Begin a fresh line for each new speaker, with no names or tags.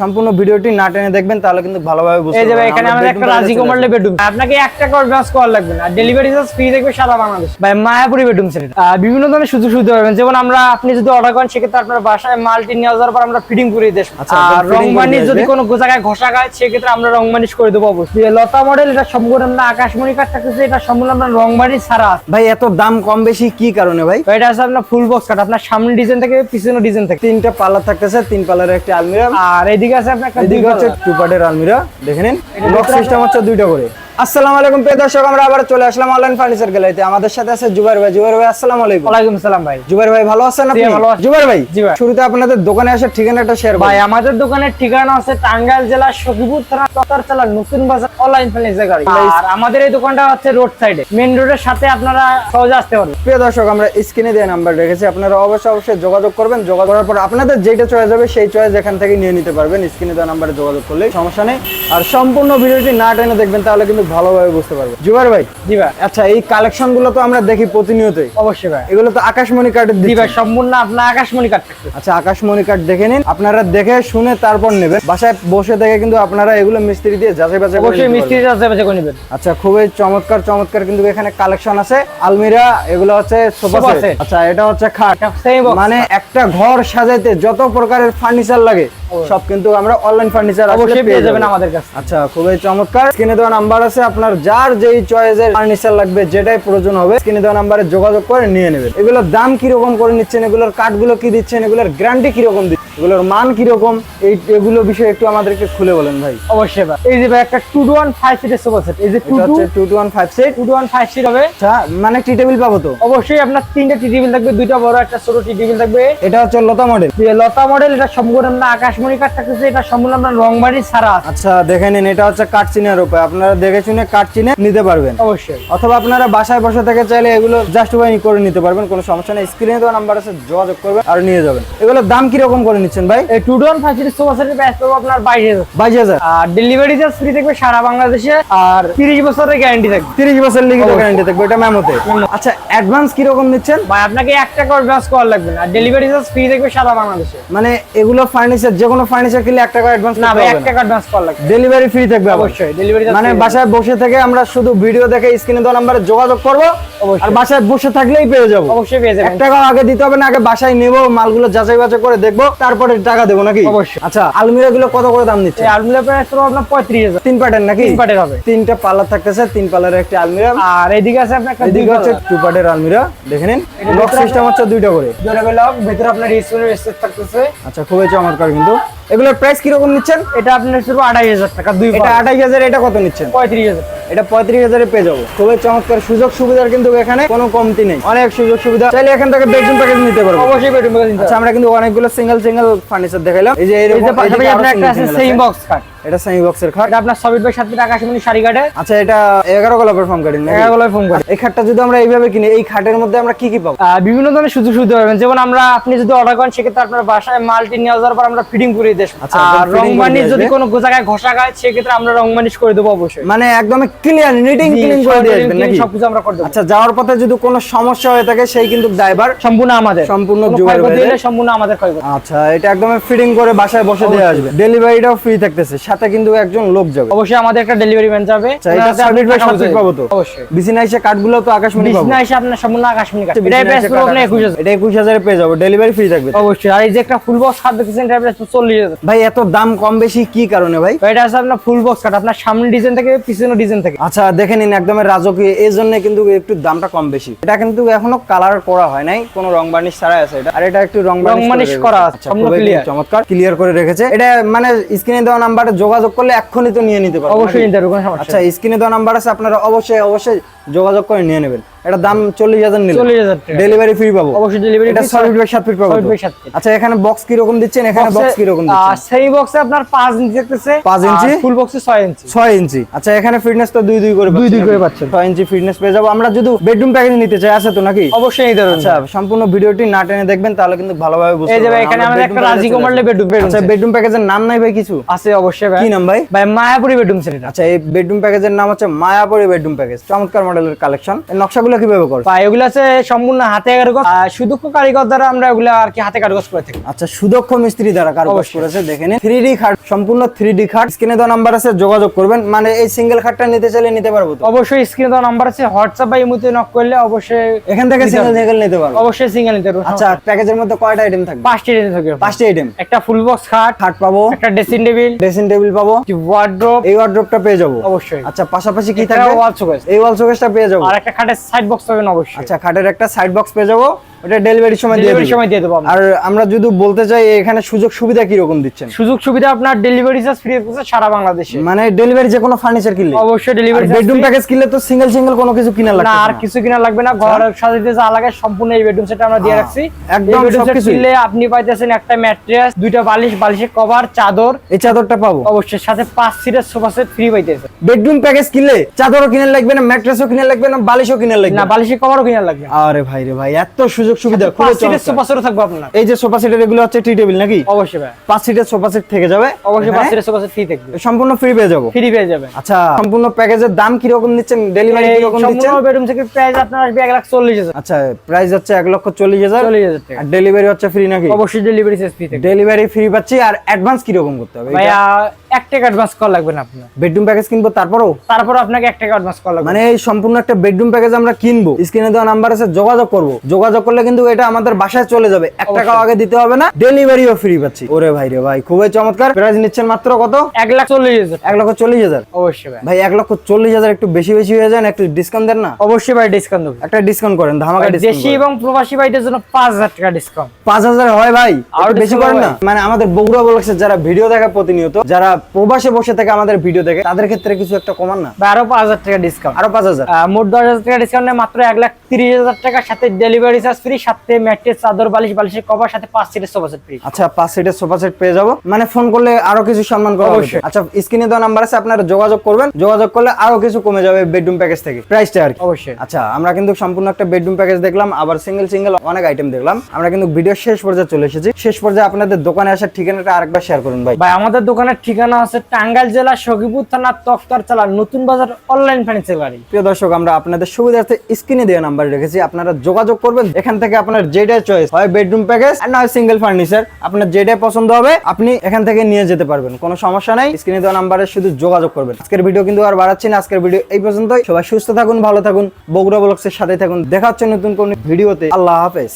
সম্পূর্ণ ভিডিওটি না টেনে দেখবেন তাহলে কিন্তু ভালোভাবে বুঝতে
এই যে এখানে আমাদের একটা রাজি কুমারলে বেডরুম আপনাকে এক টাকা অ্যাডভান্স করা লাগবে না। ডেলিভারি চার্জ ফ্রি থাকবে সারা বাংলাদেশ। ভাই মায়াপুরি বেডরুম সেট বিভিন্ন ধরনের সুযোগ সুবিধা পাবেন। যেমন আমরা আপনি যদি অর্ডার করেন সেক্ষেত্রে আপনার বাসায় মালটি নিয়ে যাওয়ার পর আমরা ফিটিং করে দেব
আচ্ছা,
আর রং
করে
যদি। কোনো জায়গায় ঘষা গায় সেক্ষেত্রে আমরা রং বার্নিশ করে দেবো অবশ্যই। এই লতা মডেল এটা সম্পূর্ণ আমরা আকাশমণি কাঠ থাকতেছে এটা সম্পূর্ণ আপনার রং বার্নিশ ছাড়া
ভাই এত দাম কম বেশি কি কারণে ভাই?
এটা আছে আপনার ফুল বক্স কাঠ আপনার সামনে ডিজাইন থাকে পিছনে ডিজাইন থাকে।
তিনটা পাল্লা থাকতেছে তিন পাল্লার একটা আলমিরা
আর এদিকে আছে আপনার
এদিকে হচ্ছে টু পার্টের আলমিরা। দেখে নিন লক সিস্টেম হচ্ছে দুইটা করে। আসসালামু আলাইকুম প্রিয় দর্শক আমরা আবার চলে আসলাম অনলাইন ফার্নিচার গ্যালারিতে আমাদের সাথে আছে জুবাইর ভাই। জুবাইর ভাই আসসালামু আলাইকুম।
ওয়ালাইকুম সালাম ভাই।
জুবাইর ভাই ভালো আছেন আপনি?
ভালো আছি।
জুবাইর ভাই
জি ভাই।
শুরুতে আপনাদের দোকানে আসার ঠিকানাটা শেয়ার
ভাই আমাদের দোকানের ঠিকানা আছে টাঙ্গাইল জেলার সখীপুর থানা নতুন বাজার অনলাইন ফার্নিচার গাড়ি আর আমাদের এই দোকানটা হচ্ছে রোড সাইডে মেইন রোডের সাথে আপনারা সহজে আসতে পারবেন।
প্রিয় দর্শক আমরা স্ক্রিনে দিয়ে নাম্বার রেখেছি। আপনারা অবশ্যই অবশ্যই যোগাযোগ করবেন। যোগাযোগ করার পর আপনাদের যেটা চয়েস হবে সেই চয়েস এখান থেকে নিয়ে নিতে পারবেন। স্ক্রিনে দেওয়া নাম্বারে যোগাযোগ করলে সমস্যা নেই। আর সম্পূর্ণ ভিডিওটি না টেনে দেখবেন তাহলে কিন্তু ভালোভাবে বুঝতে পারবেন জুবাইর ভাই?
জি ভাই।
আচ্ছা এই কালেকশনগুলো তো আমরা দেখি প্রতিনিয়তই।
অবশ্যই ভাই।
এগুলো তো আকাশমণি কার্ডের
জি ভাই সম্পূর্ণ আপনার আকাশমণি থাকবে
আচ্ছা আকাশমণি কার্ড দেখে নিন। আপনারা দেখে শুনে তারপর নেবেন। বাসায় বসে থেকে কিন্তু আপনারা এগুলো মিস্ত্রি দিয়ে যাচাই বাছাই করে
অবশ্যই মিস্ত্রি। আছে বেঁচে করে নেবেন।
আচ্ছা খুবই চমৎকার চমৎকার কিন্তু এখানে কালেকশন আছে। আলমিরা এগুলো হচ্ছে সোফা সেট। আচ্ছা এটা হচ্ছে খাট। মানে একটা ঘর সাজাইতে যত প্রকারের ফার্নিচার লাগে সব কিন্তু আমরা অনলাইন ফার্নিচার
অবশ্যই পেয়ে যাবেন আমাদের কাছে
আচ্ছা খুবই চমৎকার। স্ক্রিনে দেওয়া নাম্বার আছে। আপনার যার যেই চয়েসের ফার্নিচার লাগবে, যেটাই প্রয়োজন হবে স্ক্রিনে দেওয়া নাম্বারে যোগাযোগ করে নিয়ে নেবেন। এগুলোর দাম কীরকম করে নিচ্ছেন, এগুলোর কাঠগুলো কি দিচ্ছেন, এগুলোর গ্যারান্টি কীরকম এগুলোর মান কীরকম? এই এগুলো বিষয়ে একটু আমাদেরকে খুলে বলেন ভাই।
অবশ্যই ভাই। এই যে ভাই একটা টু টু ওয়ান ফাইভ সিটের সোফা সেট এই যে two two
two two one five set
two two one five seat হবে।
আচ্ছা মানে টি টেবিল পাবো তো?
অবশ্যই আপনার তিনটা টি টেবিল থাকবে দুইটা বড় একটা ছোট টি টেবিল থাকবে।
এটা হচ্ছে লতা মডেল
লতা মডেল এটা সম্পূর্ণ আপনার আকাশমণি কাঠ থাকতেছে এটা সম্পূর্ণ আপনার রং বাড়ি ছাড়া
আচ্ছা দেখে নিন এটা হচ্ছে কাঠ চিনের উপরে আপনারা দেখে শুনে কাঠ চিনে নিতে পারবেন।
অবশ্যই।
অথবা আপনারা বাসায় বসে থেকে চাইলে এগুলো জাস্ট জাস্টিফাই করে নিতে পারবেন কোনো সমস্যা নেই। স্ক্রিনে দেওয়া নাম্বার আছে যোগাযোগ করবেন আর নিয়ে যাবেন। এগুলোর দাম কীরকম করে নিচ্ছেন ভাই?
এই টু টু ওয়ান ফাইভ সিটের সোফা সেটের প্রাইস পড়বে আপনার বাইশ হাজার।
বাইশ হাজার?
আর ডেলিভারি চার্জ ফ্রি থাকবে সারা বাংলাদেশে আর তিরিশ বছরের গ্যারান্টি থাকবে।
তিরিশ বছর লিখিত। গ্যারান্টি থাকবে এটা মেমোতে আচ্ছা অ্যাডভান্স কীরকম নিচ্ছেন?
ভাই আপনাকে এক টাকা অ্যাডভান্স করা লাগবে না। ডেলিভারি চার্জ ফ্রি থাকবে সারা বাংলাদেশে।
মানে এগুলো ফার্নিচার যে কোনো ফার্নিচার কিনলে এক টাকা অ্যাডভান্স
না ভাই এক টাকা অ্যাডভান্স করা লাগবে।
ডেলিভারি ফ্রি থাকবে
অবশ্যই ডেলিভারি
মানে বাসায় বসে থেকে আমরা শুধু ভিডিও দেখে স্ক্রিনে দেওয়া নাম্বারে যোগাযোগ করব
অবশ্যই।
আর বাসায় বসে থাকলেই পেয়ে যাব।
অবশ্যই পেয়ে যাবেন।
টাকা আগে দিতে হবে না আগে বাসায় নেব মালগুলো যাচাই বাছাই করে দেখব তারপরে টাকা দেবো নাকি?
অবশ্যই।
আচ্ছা আলমিরা গুলো কত করে দাম নিচ্ছে?
আলমিরা প্রাইস পড়বে আপনার পঁয়ত্রিশ হাজার।
তিন পার্টের নাকি?
তিন পার্টের হবে।
তিনটা পার্লার থাকতেছে তিন পাল্লার একটা আলমিরা।
আর এদিকে আছে আপনার
এদিকে হচ্ছে টু পার্টের আলমিরা দেখে নিন। লক সিস্টেম হচ্ছে দুইটা করে।
লক ভেতরে আপনার থাকতেছে।
আচ্ছা খুবই চমৎকার কিন্তু। এগুলোর প্রাইস কীরকম নিচ্ছেন?
এটা আপনার শুধু আড়াই হাজার টাকা দুই
এটা আড়াই হাজার এটা কত নিচ্ছেন?
পঁয়ত্রিশ হাজার।
এটা পঁয়ত্রিশ হাজারে পেয়ে যাব। খুবই চমৎকার সুযোগ সুবিধার কিন্তু এখানে কোনো কমতি নেই। অনেক সুযোগ সুবিধা। চাইলে এখান থেকে বেডরুম প্যাকেজ নিতে পারব।
অবশ্যই বেডরুম
আচ্ছা আমরা কিন্তু অনেকগুলো সিঙ্গেল সিঙ্গেল ফার্নিচার দেখাইলাম। এই যে
এই
এরকম
একটা আছে বক্স কাট
এটা সেমি বক্সের খাট।
এটা আপনার সবিত ভাই সাত ফিট আকাশমণি শাড়ি কাটে
আচ্ছা এটা এগারো গোলাপের ফর্ম কাটিং
এগারো করে
এই খাটটা যদি আমরা এইভাবে কিনি এই খাটের মধ্যে আমরা কি কি পাবো?
বিভিন্ন ধরনের সুযোগ সুবিধা পাবেন। যেমন আমরা আপনি যদি অর্ডার করেন সেক্ষেত্রে আপনার বাসায় মালটি নিয়ে যাওয়ার পর আমরা ফিটিং করে দেব।
আচ্ছা,
আর রং বার্নিশ যদি কোনো জায়গায় ঘষা গায় সেক্ষেত্রে আমরা রং বার্নিশ করে দেবো অবশ্যই।
মানে একদম ক্লিয়ার নিটিং ক্লিন করে দিয়ে আসবেন নাকি?
সবকিছু আমরা করে দেবো।
আচ্ছা যাওয়ার পথে যদি কোনো সমস্যা হয়ে থাকে সেই কিন্তু ড্রাইভার
সম্পূর্ণ আমাদের।
সম্পূর্ণ জোগাড় হয়ে
সম্পূর্ণ আমাদের
আচ্ছা এটা একদম ফিটিং করে বাসায় বসে দিয়ে আসবে। ডেলিভারিটাও ফ্রি থাকতেছে। সাথে কিন্তু একজন লোক যাবে।
অবশ্যই আমাদের একটা ডেলিভারি ম্যান যাবে।
আচ্ছা, এটা সার্ভিস পাবো তো?
অবশ্যই।
বিছানা এসে কাঠগুলো তো আকাশমণি পাবো।
বিছনা এসে আপনার সম্পূর্ণ আকাশমণি প্রাইস
কাঠ। এটা পেয়ে যাব। ডেলিভারি ফ্রি থাকবে
অবশ্যই। আর এই যে একটা ফুল বক্স প্রাইস হাজার।
ভাই এত দাম কম বেশি কি কারণে ভাই?
এটা আছে আপনার ফুল বক্স কাট আপনার সামনে ডিজাইন থেকে পিছনে ডিজাইন থেকে।
আচ্ছা দেখে নিন একদম রাজকীয়। এই জন্য কিন্তু একটু দামটা কম বেশি। এটা কিন্তু এখনও কালার করা হয় নাই। কোনো রং বার্নিশ ছাড়াই আছে এটা। আর এটা একটু রং
বার্নিশ করা আছে,
আচ্ছা। চমৎকার। ক্লিয়ার করে রেখেছে। এটা মানে স্ক্রিনে দেওয়া নাম্বারে যোগাযোগ করলে এক্ষুনি তো নিয়ে নিতে পারবেন
অবশ্যই নিতে পারবেন
আচ্ছা স্ক্রিনে দেওয়া নাম্বার আছে আপনারা অবশ্যই অবশ্যই যোগাযোগ করে নিয়ে নেবেন। এটা দাম চল্লিশ হাজার নিলে।
চল্লিশ হাজার টাকা।
ডেলিভারি ফ্রি পাবো।
অবশ্যই ডেলিভারি
এটা বাই সাত ফিট পাবো। আচ্ছা এখানে বক্স কীরকম দিচ্ছেন? এখানে বক্স কীরকম দিচ্ছেন?
সেই বক্সে আপনার পাঁচ ইঞ্চি দেখতেছে
পাঁচ ইঞ্চি?
ফুল বক্সে ছয় ইঞ্চি
ছয় ইঞ্চি আচ্ছা এখানে ফিটনেস তো দুই দুই করে
দুই দুই করে পাচ্ছেন।
ছয় ইঞ্চি ফিটনেস পেয়ে যাব। আমরা যদি বেডরুম প্যাকেজ নিতে চাই আছে তো নাকি?
অবশ্যই নিতে
আচ্ছা সম্পূর্ণ ভিডিওটি না টেনে দেখবেন তাহলে কিন্তু ভালোভাবে বুঝতে
এই যে এখানে আমাদের একটা রাজি কুমারলে বেডরুম
আসি। আচ্ছা বেডরুম প্যাকেজের নাম নাই ভাই কিছু?
আছে অবশ্যই ভাই।
কি নাম ভাই?
ভাই মায়াপুরি বেডরুম সেট
আচ্ছা এই বেডরুম প্যাকেজের নাম হচ্ছে মায়াপুরি বেডরুম প্যাকেজ চমৎকার মডেল মডেলের কালেকশন এই নকশাগুলো কীভাবে করে
এগুলো আছে সম্পূর্ণ হাতে কারুকাজ। আর সুদক্ষ কারিগর দ্বারা আমরা এগুলো আর কি হাতে কারুকাজ করে থাকি।
আচ্ছা সুদক্ষ মিস্ত্রি দ্বারা কারুকাজ করেছে দেখে নিন থ্রি ডি খাট সম্পূর্ণ থ্রি ডি খাট। স্ক্রিনে দেওয়া নাম্বার আছে যোগাযোগ করবেন। মানে এই সিঙ্গেল খাটটা নিতে চাইলে নিতে পারব তো?
অবশ্যই স্ক্রিনে দেওয়া নাম্বার আছে হোয়াটসঅ্যাপ বা ইমোতে নক করলে অবশ্যই
এখান থেকে সিঙ্গেল সিঙ্গেল নিতে পারব।
অবশ্যই সিঙ্গেল নিতে পারব।
আচ্ছা প্যাকেজের মধ্যে কয়টা আইটেম থাকবে?
পাঁচটি রেঞ্জ থাকবে।
পাঁচটি আইটেম
একটা ফুল বক্স খাট
খাট পাবো।
একটা ড্রেসিং টেবিল
ড্রেসিং টেবিল পাবো।
ওয়ার্ড্রোব
এই ওয়ার্ড্রপটা পেয়ে যাব।
অবশ্যই।
আচ্ছা পাশাপাশি কি থাকবে?
ওয়াল শোকেস
এই ওয়াল শোকেসটা পেয়ে যাব।
আর একটা খাটের সাইড বক্স পাবেন অবশ্যই।
আচ্ছা খাটের একটা সাইড বক্স পেয়ে যাব। ওটা ডেলিভারির সময়
ডেলিভারি সময় দিয়ে দেবো
আর আমরা যদি বলতে চাই এখানে সুযোগ সুবিধা কি রকম দিচ্ছেন?
সুযোগ সুবিধা আপনার ডেলিভারি চার্জ ফ্রি আছে সারা বাংলাদেশে।
মানে ডেলিভারি যে কোনো ফার্নিচার কিনলে?
অবশ্যই ডেলিভারি
বেডরুম প্যাকেজ কিনলে তো সিঙ্গেল সিঙ্গেল কোনো কিছু কিনা
না আর কিছু কিনা লাগবে না। ঘরের সাজাতে যা লাগে সম্পূর্ণ এই বেডরুম সেট আমরা দিয়ে রাখছি।
একদম সবকিছুই।
কিনলে আপনি পাইতেছেন একটা ম্যাট্রেস দুইটা বালিশ বালিশের কভার চাদর।
এই চাদরটা পাবো।
অবশ্যই সাথে পাঁচ সিটের সোফা সেট ফ্রি পাইতেছে
বেডরুম প্যাকেজ কিনলে চাদরও কিনে লাগবে না ম্যাট্রেসও কিনে লাগবে না বালিশও কিনে লাগবে
না বালিশের কভারও কিনা লাগবে।
আরে ভাই রে ভাই এত সুযোগ সুবিধা
পাঁচ সিটের
চমৎকার।
সোফা সেটও থাকবে আপনার?
এই যে সোফা সেটের এগুলো হচ্ছে টি টেবিল নাকি?
অবশ্যই ভাই।
পাঁচ সিটের সোফা সেট থেকে যাবে
অবশ্যই পাঁচ? সিটের সোফা সেট ফ্রি থাকবে।
সম্পূর্ণ ফ্রি পেয়ে যাব।
ফ্রি পেয়ে যাবেন।
আচ্ছা সম্পূর্ণ প্যাকেজের দাম কি রকম দিচ্ছেন ডেলিভারি কি রকম দিচ্ছেন
সম্পূর্ণ বেডরুম থেকে প্রাইস আপনার আসবে এক লাখ চল্লিশ হাজার।
আচ্ছা প্রাইস হচ্ছে এক লক্ষ চল্লিশ হাজার।
চল্লিশ হাজার টাকা।
আর ডেলিভারি হচ্ছে ফ্রি নাকি?
অবশ্যই ডেলিভারি চার্জ ফ্রি থাকবে।
ডেলিভারি ফ্রি পাচ্ছি আর অ্যাডভান্স কি রকম করতে হবে?
ভাইয়া এক টাকা অ্যাডভান্স করা লাগবে না আপনার।
বেডরুম প্যাকেজ কিনবো তারপরও?
তারপর আপনাকে এক টাকা অ্যাডভান্স করা লাগবে।
মানে এই সম্পূর্ণ একটা বেডরুম প্যাকেজ আমরা কিনবো। স্ক্রিনে দেওয়া নাম্বার আছে যোগাযোগ করব। যোগাযোগ করলে কিন্তু এটা আমাদের বাসায় চলে যাবে। এক টাকাও আগে দিতে হবে না ডেলিভারিও ফ্রি পাচ্ছি। ওরে ভাই রে ভাই খুবই চমৎকার। প্রাইস নিচ্ছেন মাত্র কত?
এক লাখ চল্লিশ হাজার।
এক লক্ষ চল্লিশ হাজার।
অবশ্যই ভাই।
ভাই এক লক্ষ চল্লিশ হাজার একটু বেশি বেশি হয়ে যায় একটু ডিসকাউন্ট দেন না?
অবশ্যই ভাই ডিসকাউন্ট দেবো।
একটা ডিসকাউন্ট করেন ধামাকা
দেশি এবং প্রবাসী ভাইদের জন্য পাঁচ হাজার টাকা ডিসকাউন্ট
পাঁচ হাজার হয় ভাই আরও বেশি করেন না? মানে আমাদের বগুড়া বলেছে যারা ভিডিও দেখে প্রতিনিয়ত যারা প্রবাসে বসে থেকে আমাদের ভিডিও দেখে তাদের ক্ষেত্রে কিছু একটা কমান না?
আরও পাঁচ হাজার টাকা ডিসকাউন্ট
আরও পাঁচ হাজার?
মোট দশ হাজার টাকা ডিসকাউন্ট মাত্র এক লাখ তিরিশ হাজার টাকার সাথে ডেলিভারি চার্জ ফ্রি সাথে ম্যাট্রেস চাদর বালিশ বালিশের কভার সাথে পাঁচ সিটের সোফা সেট ফ্রি
আচ্ছা পাঁচ সিটের সোফা সেট পেয়ে যাব। মানে ফোন করলে আরও কিছু সম্মান করা
অবশ্যই।
আচ্ছা স্ক্রিনে দেওয়া নাম্বার আছে আপনারা যোগাযোগ করবেন। যোগাযোগ করলে আরও কিছু কমে যাবে বেডরুম প্যাকেজ থেকে। প্রাইসটা আর কি।
অবশ্যই।
আচ্ছা আমরা কিন্তু সম্পূর্ণ একটা বেডরুম প্যাকেজ দেখলাম আবার সিঙ্গেল সিঙ্গেল অনেক আইটেম দেখলাম। আমরা কিন্তু ভিডিও শেষ পর্যায়ে চলে এসেছি। শেষ পর্যায়ে আপনাদের দোকানে আসার ঠিকানাটা আরেকবার শেয়ার করুন ভাই।
ভাই আমাদের দোকানের ঠিকানা আছে, টাঙ্গাইল জেলা সখীপুর থানা তফতার চালা নতুন বাজার অনলাইন ফার্নিচার বাড়ি।
প্রিয় দর্শক, আমরা আপনাদের সুবিধার্থে স্ক্রিনে দেওয়া নাম্বার রেখেছি। আপনারা যোগাযোগ করবেন। এখান থেকে আপনার যেটাই চয়েস হয় বেডরুম প্যাকেজ আর না হয় সিঙ্গেল ফার্নিচার আপনার যেটাই পছন্দ হবে, আপনি এখান থেকে নিয়ে যেতে পারবেন। কোনো সমস্যা নাই। স্ক্রিনে দেওয়া নাম্বারে শুধু যোগাযোগ করবেন। আজকের ভিডিও কিন্তু আর বাড়াচ্ছি না। আজকের ভিডিও এই পর্যন্তই। সবাই সুস্থ থাকুন, ভালো থাকুন। বগুড়া ব্লগসের সাথে থাকুন। দেখা হচ্ছে নতুন কোন ভিডিওতে আল্লাহ হাফেজ।